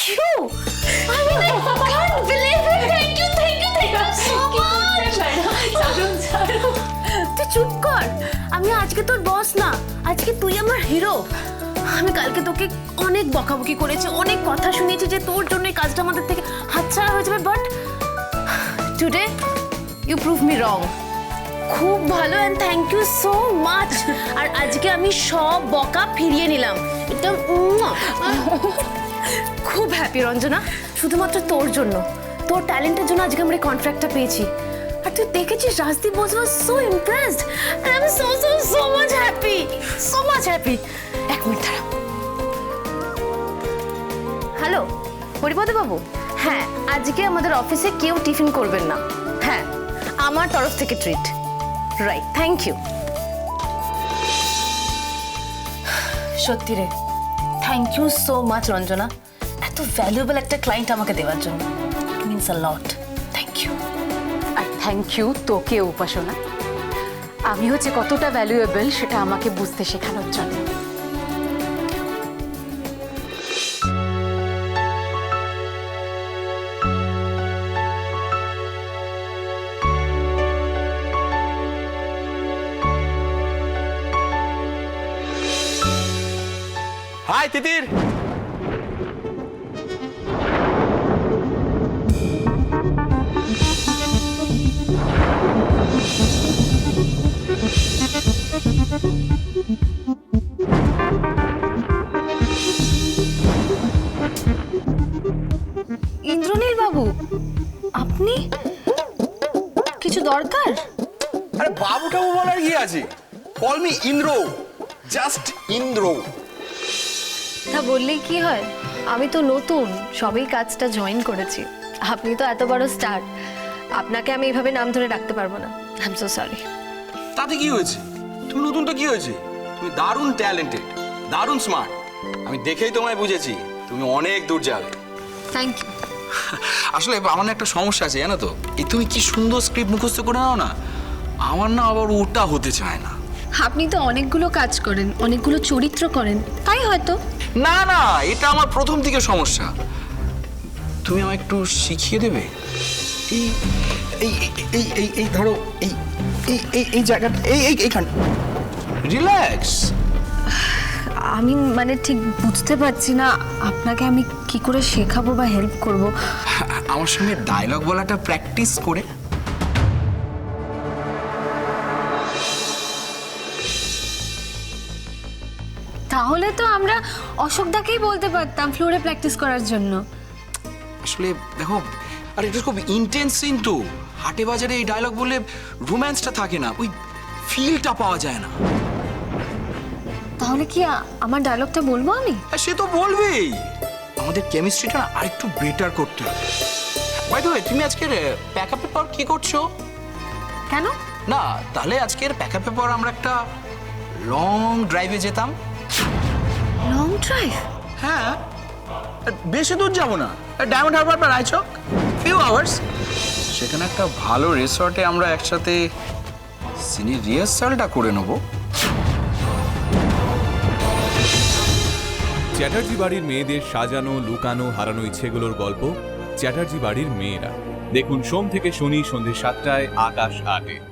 Thank you I mean I can't believe it thank you thank you thank you so much তুই চুপ কর। আমি আজকে তোর বস না। আজকে তুই আমার হিরো আমি কালকে তোকে অনেক বকাবকি করেছি অনেক কথা শুনিয়েছি যে তোর জন্য এই কাজটা আমাদের থেকে হাতছাড়া হয়ে যাবে but today you prove me wrong খুব ভালো and thank you so much আর আজকে আমি সব বকা ফিরিয়ে নিলাম। একদম উম্মা। খুব হ্যাপি রঞ্জনা শুধুমাত্র তোর জন্য। তোর ট্যালেন্টের জন্য আজকে আমরা কন্ট্রাক্টটা পেয়েছি। আর তুই দেখেছিস Rajdeep Bose was so impressed I am so so so much happy so much happy এক মিনিট দাঁড়া। হ্যালো হরিপদ বাবু? হ্যাঁ আজকে আমাদের অফিসে কেউ টিফিন করবেন না। হ্যাঁ আমার তরফ থেকে ট্রিট রাইট থ্যাংক ইউ সত্যি রে thank you so much Ranjana এত ভ্যালুয়েবল একটা ক্লায়েন্ট আমাকে দেওয়ার জন্য। It means a lot thank you R thank you তোকে উপাসনা। আমিও যে কতটা ভ্যালুয়েবল সেটা আমাকে বুঝতে শেখানোর জন্য। হাই তিতির। ইন্দ্রনীল বাবু আপনি? কিছু দরকার? আরে বাবু টাবু বলার কি আছে? Call me Indra just Indra. তা বললেই কি হয়? আমি তো নতুন সবেই কাজটা জয়েন করেছি। আপনি তো এত বড় স্টার আপনাকে আমি এইভাবে নাম ধরে রাখতে পারব না। আই এম সো সরি তাতে কি হয়েছে? তুমি নতুন তো কি হয়েছে? তুমি দারুণ ট্যালেন্টেড দারুণ স্মার্ট আমি দেখেই তোমায় বুঝেছি তুমি অনেক দূর যাবে। থ্যাংক ইউ আসলে আমার না একটা সমস্যা আছে জানো তো? এই তুমি কি সুন্দর স্ক্রিপ্ট মুখস্থ করে নাও না? আমার না আবার ওটা হতে চায় না। আপনি তো অনেকগুলো কাজ করেন অনেকগুলো চরিত্র করেন তাই হয়তো। না না এটা আমার প্রথম থেকে সমস্যা। তুমি আমায় একটু শিখিয়ে দেবে? এই এই এই- এই এই এই ধরো এই এই এই এই জায়গাটা এই এই এইখান। রিল্যাক্স আমি মানে ঠিক বুঝতে পারছি না আপনাকে আমি কি করে শেখাবো বা হেল্প করব? আমার সঙ্গে ডায়লগ বলাটা প্র্যাকটিস করে। তাহলে তো আমরা অশোকদাকেই বলতে পারতাম ফ্লোরে প্র্যাকটিস করার জন্য। আসলে দেখো আর এটা খুব ইন্টেন্স সিন তো হাটে বাজারে এই ডায়লগ বললে রোম্যান্সটা থাকে না ওই ফিলটা পাওয়া যায় না। তাহলে কি আমার ডায়লগটা বলব আমি? আর সে তো বলবেই। আমাদের কেমিস্ট্রিটা না আরেকটু বেটার করতে হবে। বাই দ্য তুমি আজকের প্যাকআপের পর কি করছ? কেন? না তাহলে আজকের প্যাকআপের পর আমরা একটা লং ড্রাইভে যেতাম। ড্রাইভ? হ্যাঁ। বেশি দূর যাব না। ডায়মন্ড হারবার বা রায়চক? ফিউ আওয়ার্স সেখানে একটা ভালো রিসর্টে আমরা একসাথে সিনি রিহার্সালটা করে নেব। চ্যাটার্জি বাড়ির মেয়েদের সাজানো লুকানো হারানো ইচ্ছেগুলোর গল্প চ্যাটার্জি বাড়ির মেয়েরা। দেখুন সোম থেকে শনি সন্ধ্যে সাতটায় আকাশ আটে।